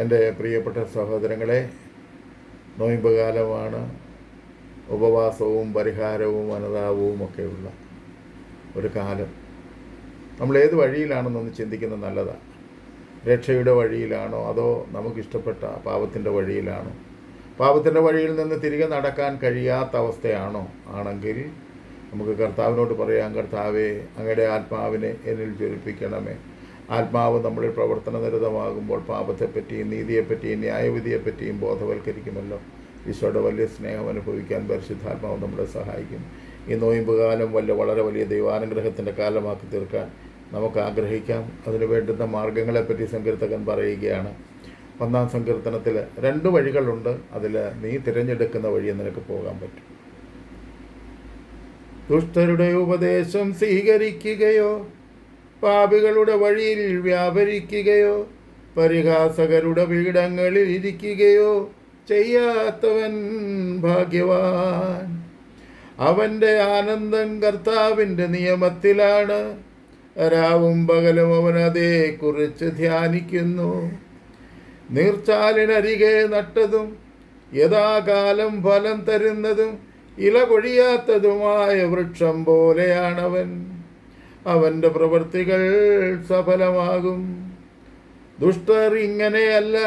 എന്റെ പ്രിയപ്പെട്ട സഹോദരങ്ങളെ നോയമ്പുകാലമാണ് ഉപവാസവും പരിഹാരവും അനുതാപവും ഒക്കെയുള്ള ഒരു കാലം. നമ്മൾ ഏത് വഴിയിലാണെന്നൊന്ന് ചിന്തിക്കുന്നത് നല്ലതാണ് രക്ഷയുടെ വഴിയിലാണോ അതോ നമുക്കിഷ്ടപ്പെട്ട പാപത്തിന്റെ വഴിയിലാണോ? പാപത്തിന്റെ വഴിയിൽ നിന്ന് തിരികെ നടക്കാൻ കഴിയാത്ത അവസ്ഥയാണോ? ആണെങ്കിൽ നമുക്ക് കർത്താവിനോട് പറയാം കർത്താവേ അങ്ങയുടെ ആത്മാവിനെ എന്നിൽ ജ്വലിപ്പിക്കണമേ. ആത്മാവ് നമ്മളിൽ പ്രവർത്തനനിരതമാകുമ്പോൾ പാപത്തെപ്പറ്റിയും നീതിയെപ്പറ്റിയും ന്യായവിധിയെപ്പറ്റിയും ബോധവൽക്കരിക്കുമല്ലോ. ഈശോയുടെ വലിയ സ്നേഹം അനുഭവിക്കാൻ പരിശുദ്ധാത്മാവ് നമ്മളെ സഹായിക്കും. ഈ നോയിമ്പ് കാലം വളരെ വലിയ ദൈവാനുഗ്രഹത്തിന്റെ കാലമാക്കി തീർക്കാൻ നമുക്ക് ആഗ്രഹിക്കാം. അതിന് വേണ്ടുന്ന മാർഗങ്ങളെപ്പറ്റി സങ്കീർത്തകൻ പറയുകയാണ്. ഒന്നാം സങ്കീർത്തനത്തിൽ രണ്ട് വഴികളുണ്ട്. അതിൽ നീ തിരഞ്ഞെടുക്കുന്ന വഴി നിനക്ക് പോകാൻ പറ്റും. ദുഷ്ടരുടെ ഉപദേശം സ്വീകരിക്കുകയോ പാപികളുടെ വഴിയിൽ വ്യാപരിക്കുകയോ പരിഹാസകരുടെ പീഠങ്ങളിൽ ഇരിക്കുകയോ ചെയ്യാത്തവൻ ഭാഗ്യവാൻ. അവന്റെ ആനന്ദം കർത്താവിന്റെ നിയമത്തിലാണ്. രാവും പകലും അവൻ അതേക്കുറിച്ച് ധ്യാനിക്കുന്നു. നീർച്ചാലിനരികെ നട്ടതും യഥാകാലം ഫലം തരുന്നതും ഇല കൊഴിയാത്തതുമായ വൃക്ഷം പോലെയാണവൻ. അവന്റെ പ്രവൃത്തികൾ സഫലമാകും. ദുഷ്ടർ ഇങ്ങനെയല്ല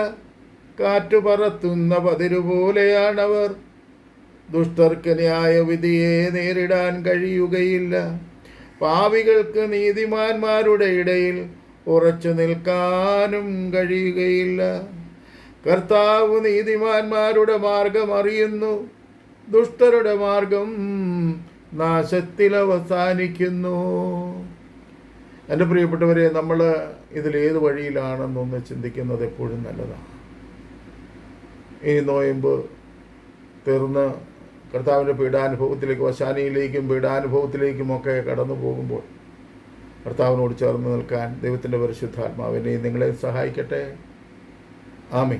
കാറ്റു പറത്തുന്ന പതിരുപോലെയാണവർ ദുഷ്ടർക്ക് ന്യായവിധിയെ നേരിടാൻ കഴിയുകയില്ല. പാവികൾക്ക് നീതിമാന്മാരുടെ ഇടയിൽ ഉറച്ചു നിൽക്കാനും കഴിയുകയില്ല. കർത്താവ് നീതിമാന്മാരുടെ മാർഗം അറിയുന്നു. ദുഷ്ടരുടെ മാർഗം നാശത്തിൽ അവസാനിക്കുന്നു എന്റെ പ്രിയപ്പെട്ടവരെ നമ്മൾ ഇതിൽ ഏത് വഴിയിലാണെന്നൊന്ന് ചിന്തിക്കുന്നത് എപ്പോഴും നല്ലതാണ്. ഇനി നോയമ്പ് തീർന്ന് കർത്താവിന്റെ പീഡാനുഭവത്തിലേക്ക് വശാനിയിലേക്കും പീഡാനുഭവത്തിലേക്കുമൊക്കെ കടന്നു പോകുമ്പോൾ കർത്താവിനോട് ചേർന്ന് നിൽക്കാൻ ദൈവത്തിന്റെ പരിശുദ്ധാത്മാവിനെ നിങ്ങളെ സഹായിക്കട്ടെ. ആമേ